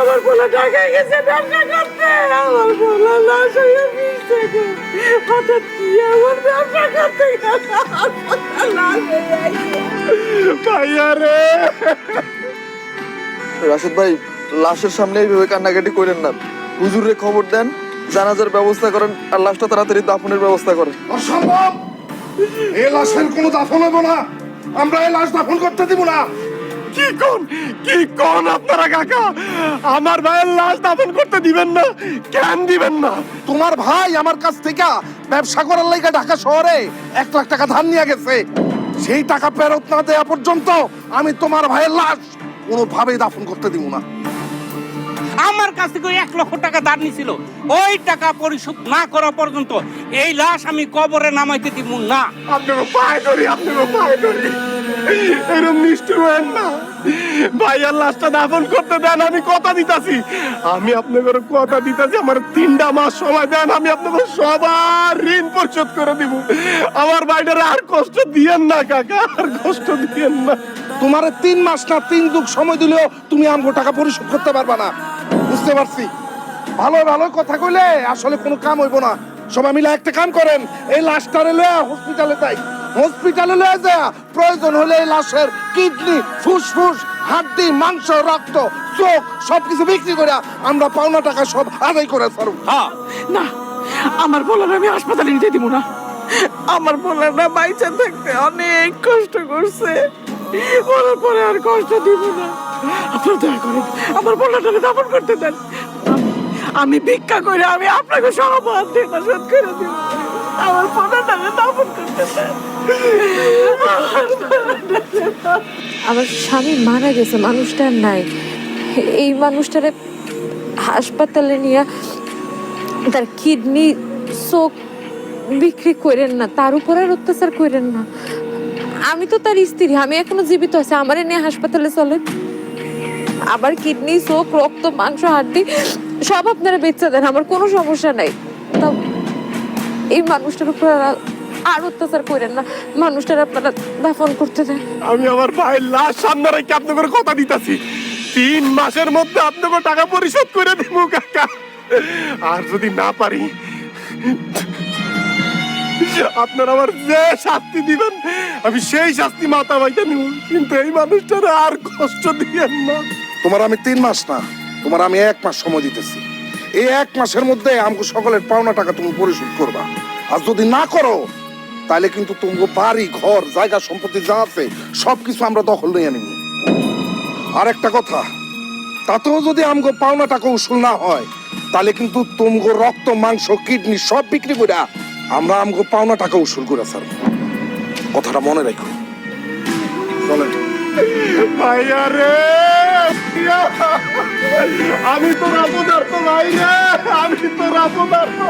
আমার পোলা ঢাকায় গেছে ব্যবসা করতে। আমার পোলা লাশ হয়ে ফিরছে গো। হঠাৎ কি এমন ব্যবসা করতে আমার। ভাইয়া রে। রাশেদ ভাই লাশের সামনে এইভাবে কান্নাকাটি করেন না। হুজুরে খবর দেন জানাজার ব্যবস্থা করেন আর লাশটা তাড়াতাড়ি দাফনের ব্যবস্থা করেন। অসম্ভব! এ লাশের কোনো দাফন হব না। আমরা এই লাশ দাফন করতে দিব না। কি কোন কি কোন আপনারা কাকা? আমার ভাইয়ের লাশ দাফন করতে দিবেন না কেন দিবেন না? তোমার ভাই আমার কাছ থেকে ব্যবসা করার লাইগা ঢাকা শহরে এক লাখ টাকা ধার নিয়ে গেছে। সেই টাকা ফেরত না দেওয়া পর্যন্ত আমি তোমার ভাইয়ের লাশ কোনোভাবেই দাফন করতে দিব না। আমার কাছ থেকে ওই এক লক্ষ টাকা দাঁড় নিছিল। ওই টাকা পরিশোধ না করা পর্যন্ত এই লাশ আমি কবরে নামাইতে দিব না। আপনাকে পায়ে ধরি আপনাকে পায়ে ধরি। হয়েন না। ভাইয়ার লাশটা দাফন করতে দেন, আমি কথা দিতাছি। আমি আপনাদের কথা দিতাছি, আমার তিনটা মাস সময় দেন, আমি আপনাদের সবার ঋণ পরিশোধ করে দিব। আমার আর কষ্ট দিয়েন না, কাকা, আর কষ্ট দিয়েন না। তোমার তিন মাস না তিন যুগ সময় দিলেও তুমি আমগো টাকা পরিশোধ করতে পারবা না। বুঝতে পারছি? ভালো ভালো কথা কইলে আসলে কোনো কাম হইব না। সবাই মিলে একটা কাম করেন, এই লাশটারে লয়ে হসপিটালে যাই। হসপিটালে লয়ে যা প্রয়োজন হলে এই লাশের কিডনি ফুসফুস হাড্ডি মাংস রক্ত চোখ সবকিছু বিক্রি করে আমরা পাওনা টাকা সব আদায় করে ছাড়ব। হ্যাঁ। না আমার পোলার আমি হাসপাতালে নিতে দিব না। আমার পোলার না বাইচা থাকতে অনেক কষ্ট করছে। বলার পরে আর কষ্ট দিব না। আপনার দয়া করেন আমার পোলাটাকে দাপন করতে দেন। আমি- ভিক্ষা করে আমি আপনাকে সব হাত দেনা শোধ করে দিব। আমার দাপন আমার স্বামী মারা গেছে মানুষটার নাই। এই মানুষটারে হাসপাতালে নিয়ে তার কিডনি চোখ বিক্রি করেন না, তার উপর আর অত্যাচার করেন না। আমি তো তার স্ত্রী, আমি এখনও জীবিত আছি, আমারে নিয়ে হাসপাতালে চলেন। আবার কিডনি, চোখ, রক্ত, মাংস, হাড্ডি, সব আপনারা বেচা দেন, আমার কোনো সমস্যা নাই। তাও এই মানুষটার উপর আর- অত্যাচার করেন না। মানুষটার আপনারা দাফন করতে দেন। আমি আমার ভাইয়ের লাশ সামনে রেখে আপনাদের কথা দিতাছি। তিন মাসের মধ্যে আপনাকে টাকা পরিশোধ করে দিব কাকা। আর যদি না পারি আপনারা আমার যে শাস্তি দিবেন আমি সেই শাস্তি মাথা বাইতে নিব। কিন্তু এই মানুষটার আর কষ্ট দিয়েন না। তোমার আমি তিন মাস না তোমার আমি এক মাস সময় দিতেছি। এই এক মাসের মধ্যে আমাকে সকলের পাওনা টাকা তুমি পরিশোধ করবা। আর যদি না করো তাহলে কিন্তু তোমাকে বাড়ি, ঘর, জায়গা, সম্পত্তি যা আছে, সবকিছু আমরা দখল নিয়ে নিব আর একটা কথা, তাতেও যদি আমগো পাওনা টাকা উসুল না হয় তাহলে কিন্তু তুমগো রক্ত, মাংস, কিডনি সব বিক্রি করে আমরা আমগো পাওনা টাকা উসুল করে স্যার কথাটা মনে রাখো রে আমি তো রাপদার তো ভাই রে, আমি তো রাপদার তো